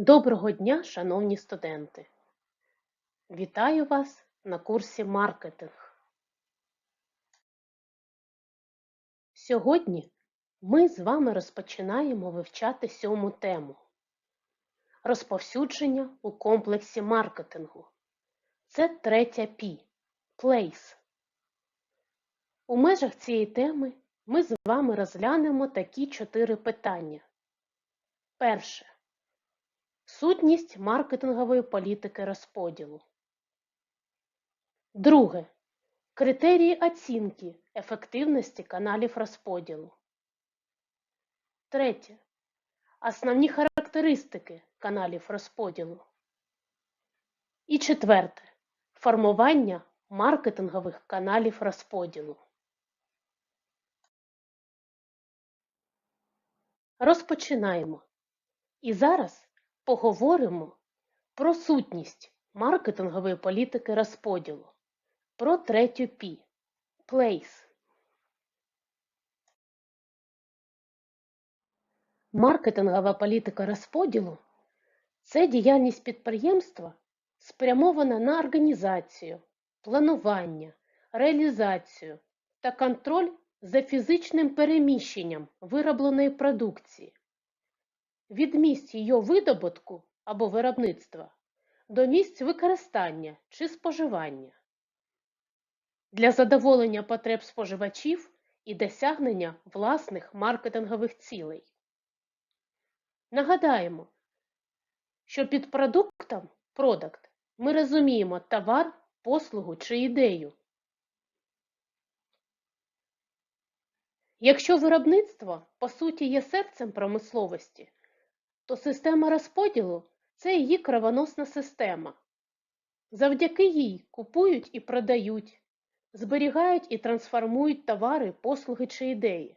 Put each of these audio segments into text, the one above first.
Доброго дня, шановні студенти! Вітаю вас на курсі маркетинг. Сьогодні ми з вами розпочинаємо вивчати сьому тему розповсюдження у комплексі маркетингу. Це третя P – Place. У межах цієї теми ми з вами розглянемо такі чотири питання. Перше. Сутність маркетингової політики розподілу. Друге. Критерії оцінки ефективності каналів розподілу. Третє. Основні характеристики каналів розподілу. І четверте. Формування маркетингових каналів розподілу. Розпочинаємо. І зараз поговоримо про сутність маркетингової політики розподілу, про третю P – Place. Маркетингова політика розподілу – це діяльність підприємства, спрямована на організацію, планування, реалізацію та контроль за фізичним переміщенням виробленої продукції від місць її видобутку або виробництва до місць використання чи споживання для задоволення потреб споживачів і досягнення власних маркетингових цілей. Нагадаємо, що під продуктом продакт ми розуміємо товар, послугу чи ідею. Якщо виробництво, по суті, є серцем промисловості, то система розподілу це її кровоносна система. Завдяки їй купують і продають, зберігають і трансформують товари, послуги чи ідеї,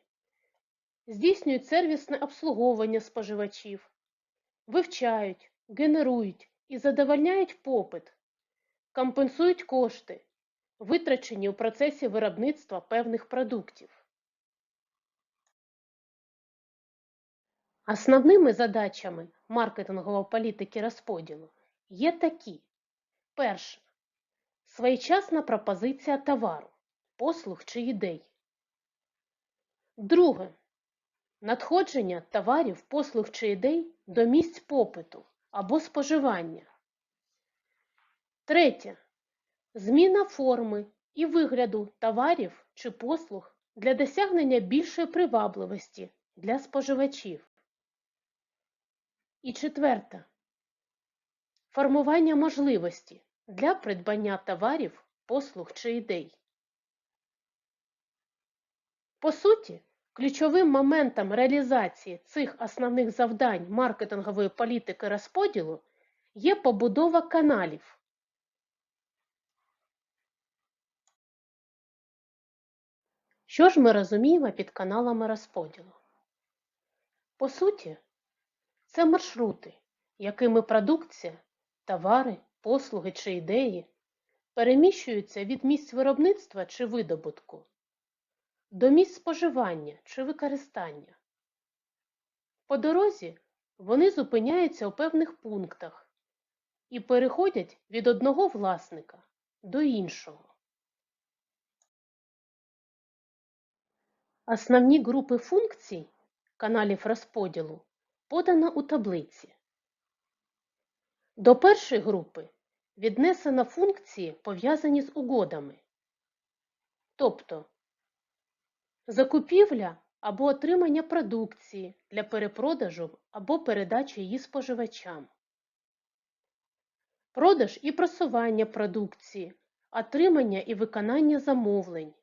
здійснюють сервісне обслуговування споживачів, вивчають, генерують і задовольняють попит, компенсують кошти, витрачені у процесі виробництва певних продуктів. Основними задачами маркетингової політики розподілу є такі. Перше. Своєчасна пропозиція товару, послуг чи ідей. Друге. Надходження товарів, послуг чи ідей до місць попиту або споживання. Третє. Зміна форми і вигляду товарів чи послуг для досягнення більшої привабливості для споживачів. І четверте. Формування можливості для придбання товарів, послуг чи ідей. По суті, ключовим моментом реалізації цих основних завдань маркетингової політики розподілу є побудова каналів. Що ж ми розуміємо під каналами розподілу? По суті, це маршрути, якими продукція, товари, послуги чи ідеї переміщуються від місць виробництва чи видобутку до місць споживання чи використання. По дорозі вони зупиняються у певних пунктах і переходять від одного власника до іншого. Основні групи функцій каналів розподілу подано у таблиці. До першої групи віднесено функції, пов'язані з угодами, тобто закупівля або отримання продукції для перепродажу або передачі її споживачам, продаж і просування продукції, отримання і виконання замовлень,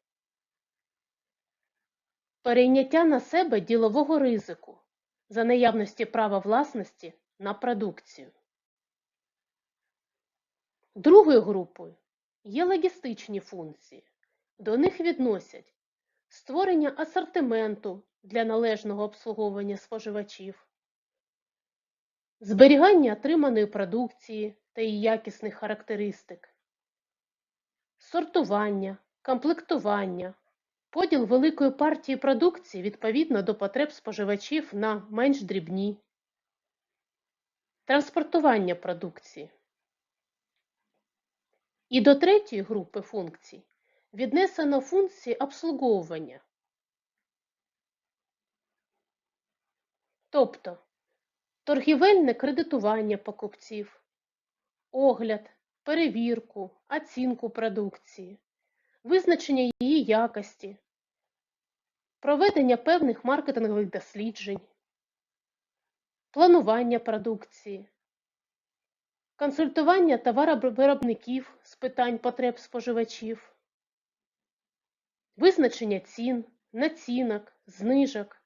перейняття на себе ділового ризику за наявності права власності на продукцію. Другою групою є логістичні функції. До них відносять створення асортименту для належного обслуговування споживачів, зберігання отриманої продукції та її якісних характеристик, сортування, комплектування, Поділ великої партії продукції відповідно до потреб споживачів на менш дрібні. транспортування продукції. І до третьої групи функцій віднесено функції обслуговування. Тобто торгівельне кредитування покупців, огляд, перевірку, оцінку продукції, визначення її якості, проведення певних маркетингових досліджень, планування продукції, консультування товаровиробників з питань потреб споживачів, визначення цін, націнок, знижок,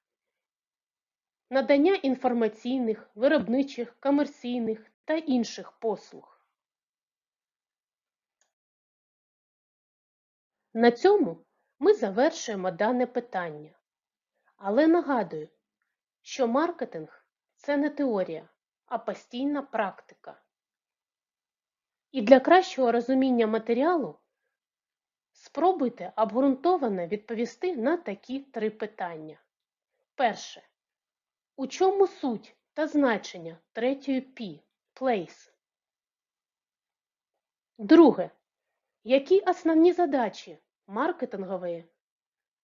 надання інформаційних, виробничих, комерційних та інших послуг. На цьому ми завершуємо дане питання. Але нагадую, що маркетинг – це не теорія, а постійна практика. І для кращого розуміння матеріалу спробуйте обґрунтовано відповісти на такі три питання. Перше. У чому суть та значення третьої P – place? Друге. Які основні задачі маркетингової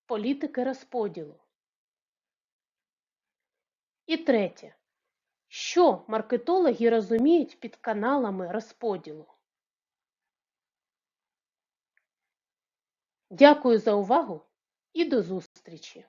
політики розподілу? І третє. Що маркетологи розуміють під каналами розподілу? Дякую за увагу і до зустрічі!